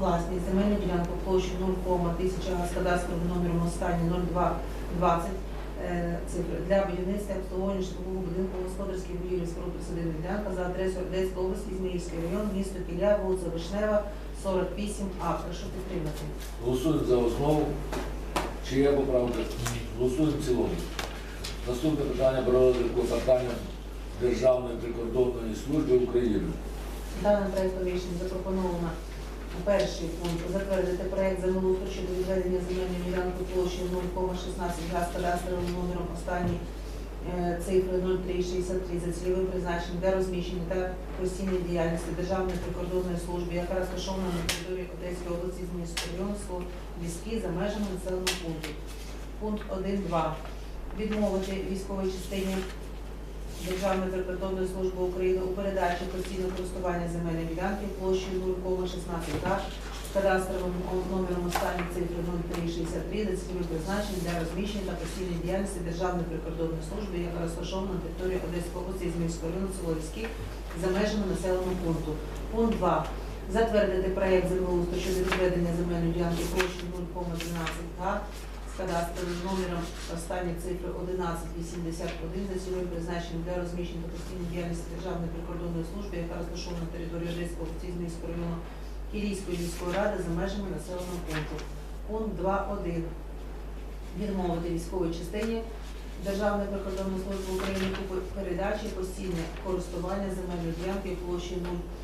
власність земельну ділянку площу 0,1000 га з кадастровим номером останній 0220 е, цифри для будівництва обслуговування житлового будинку господарських будівлі споруд присадибних ділянка за адресою Одеської області, Ізмаїльський район, місто Кілля, вулиця Вишнева, 48А. Прошу підтримати. Голосуємо за основу. Чи є поправки? Голосуємо в цілому. Наступне питання про розгляд клопотання Державної прикордонної служби України. Даним проектом рішення запропоновано перший пункт затвердити проект землеустрою щодо відведення земельної ділянки площею 0,16 га з кадастровим номером останній е, цифри 0363 за цільовим призначенням для розміщення та постійної діяльності Державної прикордонної служби, яка розташована на території Одеської області району село Ліски за межами населеного пункту. Пункт 1.2. Відмовити військовій частині Державної прикордонної служби України у передачі постійного користування земельної ділянки площею 0,16 га з кадастровим номером останніх цифри 0363 за цільовим призначенням для розміщення та постійної діяльності Державної прикордонної служби, яка розташована на території Одеської області Зміївського району село Ліських за межами населеного пункту. Пункт 2. Затвердити проект землеустрою щодо відведення земельної ділянки площею 0,12 га з кадастровим номером останні цифри 1181 за цільовим призначенням для розміщення та постійної діяльності Державної прикордонної служби, яка розташована на території Одеського області Зміївського району Кілійської міської ради за межами населеного пункту. Пункт 2.1. Відмовити військовій частині Державної прикордонної служби України у передачі постійне користування земельної ділянки площею 0,1200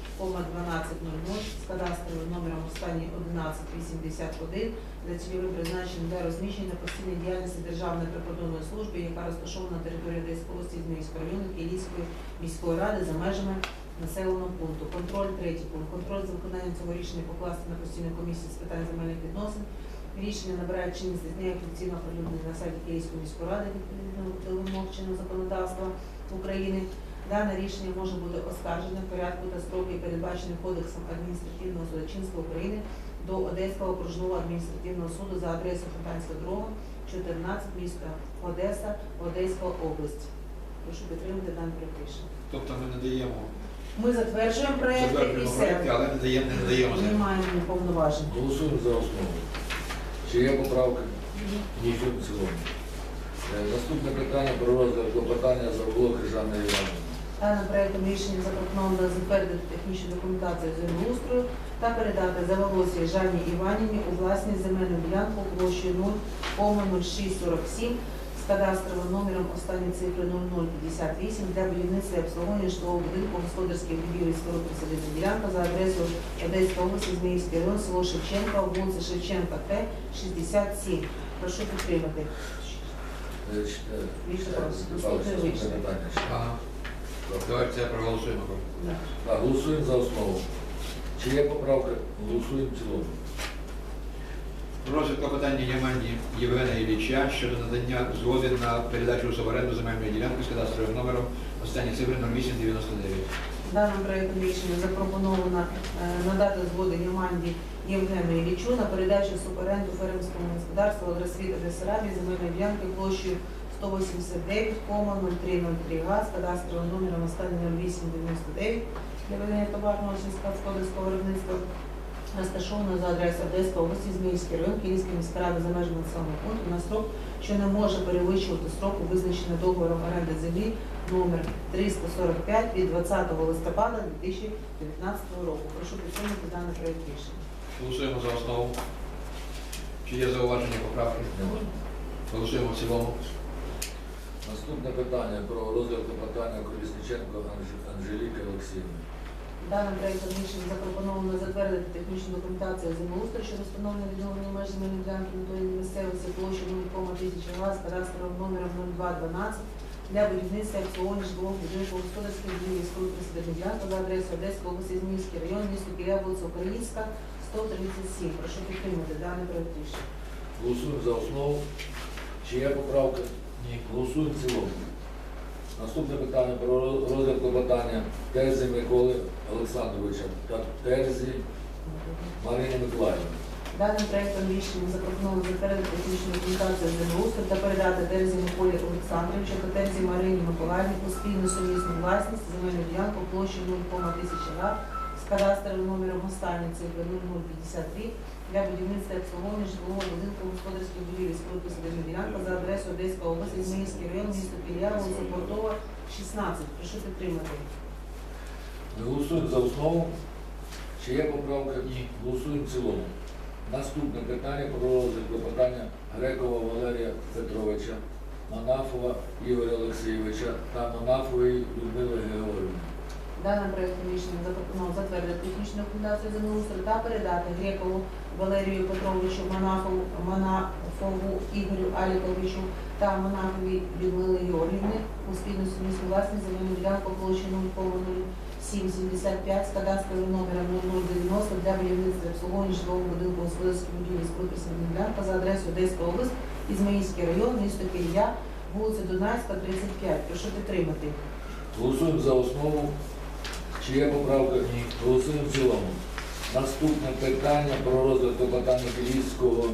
з кадастровим номером останній 1181 за цільовим призначенням для розміщення постійної діяльності Державної прикордонної служби, яка розташована на території Одеської області Зміївського району Київської міської ради за межами населеного пункту. Контроль третій пункт. Контроль за виконанням цього рішення покласти на постійну комісію з питань земельних відносин. Рішення набирає чинність дня офіційно оприлюднення на сайті Київської міської ради відповідно вимог чинного законодавства України. Дане рішення може бути оскаржене в порядку та строки, передбачені Кодексом адміністративного судочинства України до Одеського окружного адміністративного суду за адресою Фонтанська дорога, 14, місто Одеса, Одеська область. Прошу підтримати дане проект рішення. Тобто ми не даємо Ми затверджуємо проекти і затверджуємо проекти, все. але не даємо, не надаємо Ми маємо повноважень. Голосуємо за основу. Чи є поправки? Ні, в цілому. Е, Наступне питання про розгляд клопотання за блок Жанна Івановна. Даним проектом рішення запропоновано затвердити технічну документацію землеустрою та передати Заволосі Жанні Іванівні у власність земельну ділянку площею 0,0647 з кадастровим номером останні цифри 0058 для будівництва і обслуговування житлового будинку господарських будівель споруд присадибна ділянка за адресою Одеська область, Зміївський район, село Шевченка, вулиця Шевченка, Т, 67. Прошу підтримати. Е, е, рішення. Питання. Ага. Давайте це проголосуємо. Да. Так, голосуємо за основу. Чи є поправки? Голосуємо в цілому. Розгляд клопотання Ямані Євгена Ілліча щодо надання згоди на передачу у суборенду земельної ділянки з кадастровим номером останні цифри 0899. Даним проектом рішення запропоновано е, надати згоду Яманді Євгену Іллічу на передачу в суборенду фермерському господарству Агросвіта Бесарабії земельної ділянки площею 189,0303 га з кадастровим номером останній 0899 для ведення товарного сільськогосподарського виробництва розташовано за адресою Одеська області, Зміївський район, Київська міська рада за межами населеного пункту на строк, що не може перевищувати строку, визначений договором оренди землі номер 345 від 20 листопада 2019 року. Прошу підтримати даний проект рішення. Голосуємо за основу. Чи є зауваження поправки? Голосуємо в цілому. Наступне питання про розгляд клопотання Колісниченко Анж- Анжеліки Олексіївни. Даним проектом рішення запропоновано затвердити технічну документацію землеустрою щодо встановлення відновлення меж земельної ділянки на території місцевості площі 0,1000 га з кадастровим номером 0212 для будівництва обслуговування житлового будинку господарських будівлі військової присадибної ділянки за адресою Одеської області, Зміївський район, місто Кілля, вулиця Українська, 137. Прошу підтримати даний проект рішення. Голосуємо за основу. Чи є поправки? Ні. Голосуємо в цілому. Наступне питання про розгляд клопотання Терзі Миколи Олександровича та Терзі Марини Миколаївни. Даним проектом рішення запропоновано затвердити технічну документацію землеустрою та передати Терзі Миколі Олександровичу та Терзі Марині Миколаївні у спільну сумісну власність земельну ділянку площею 0,1000 га з кадастровим номером останньої цифри 0053 для будівництва обслуговування житлового будинку господарських будівель з приписаними ділянка за адресою Одеська область, Ізмаїльський район, місто Кілія, вулиця Портова, 16. Прошу підтримати. Голосуємо за основу. Чи є поправки? Ні. Голосуємо в цілому. Наступне питання про розгляд клопотання Грекова Валерія Петровича, Манафова Ігоря Олексійовича та Манафової Людмили Георгіївни. Даним проектом рішення запропонував затвердити технічну документацію землеустрою та передати Грекову Валерію Петровичу, Манафову, Манафову Ігорю Аліковичу та Манафові Людмили Георгіївни у спільну сумісну власність земельну ділянку площі 0,0775 з кадастровим номером 0090 для будівництва обслуговування житлового будинку господарських будівлі з приписаним ділянка за адресою Одеська область, Ізмаїльський район, місто Кілія, вулиця Дунайська, 35. Прошу підтримати. Голосуємо за основу. Чи є поправка? Ні. Голосуємо в цілому. Наступне питання про розгляд клопотання Київського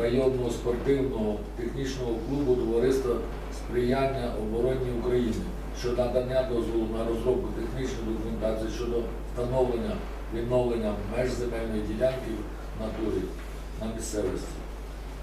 районного спортивного технічного клубу Товариства сприяння обороні України щодо надання дозволу на розробку технічної документації щодо встановлення відновлення меж земельної ділянки в натурі на місцевості.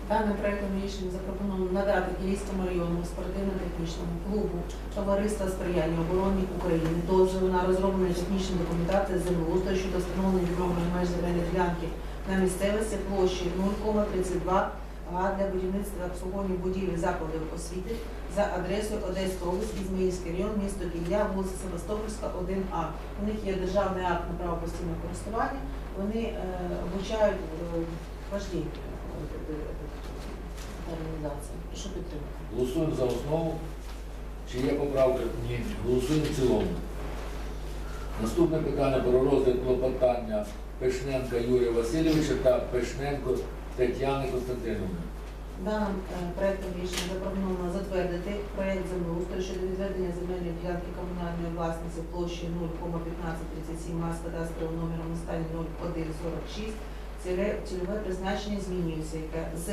Даним проектом рішення запропоновано надати Київському районному спортивно-технічному клубу Товариства сприяння обороні України дозвіл на розроблення технічної документації землеустрою щодо встановлення відновлення меж земельної ділянки на місцевості площі 0,32 га для будівництва обслуговування будівлі закладів освіти за адресою Одеська область, Ізмаїльський район, місто Кілля, вулиця Севастопольська, 1А. У них є державний акт на право постійного користування. Вони е, обучають е, важливі організації. Прошу підтримати. Голосуємо за основу. Чи є поправки? Ні. Голосуємо в цілому. Наступне питання про розгляд клопотання Пешненка Юрія Васильовича та Пешненко Тетяни Константиновни. Даним е, проектом рішення запропоновано затвердити проект землеустрою щодо відведення земельної ділянки комунальної власниці площею 0,1537 га з кадастровим номером останній 0146. Цільове- призначення змінюється, яке з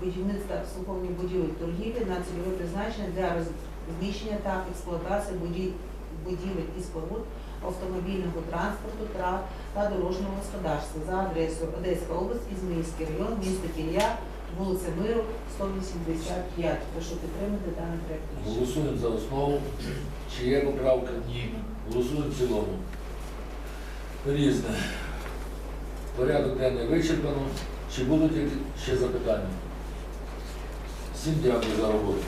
будівництва обслуговування будівель торгівлі на цільове призначення для розміщення та експлуатації будів- будівель і споруд автомобільного транспорту та, та дорожнього господарства за адресою Одеська область, Ізмаїльський район, місто Кілля, вулиця Миру, 185. Прошу підтримати даний проект. Голосуємо за основу. Чи є поправки? Ні. Голосуємо в цілому. Різне. Порядок денний вичерпано. Чи будуть ще запитання? Всім дякую за роботу.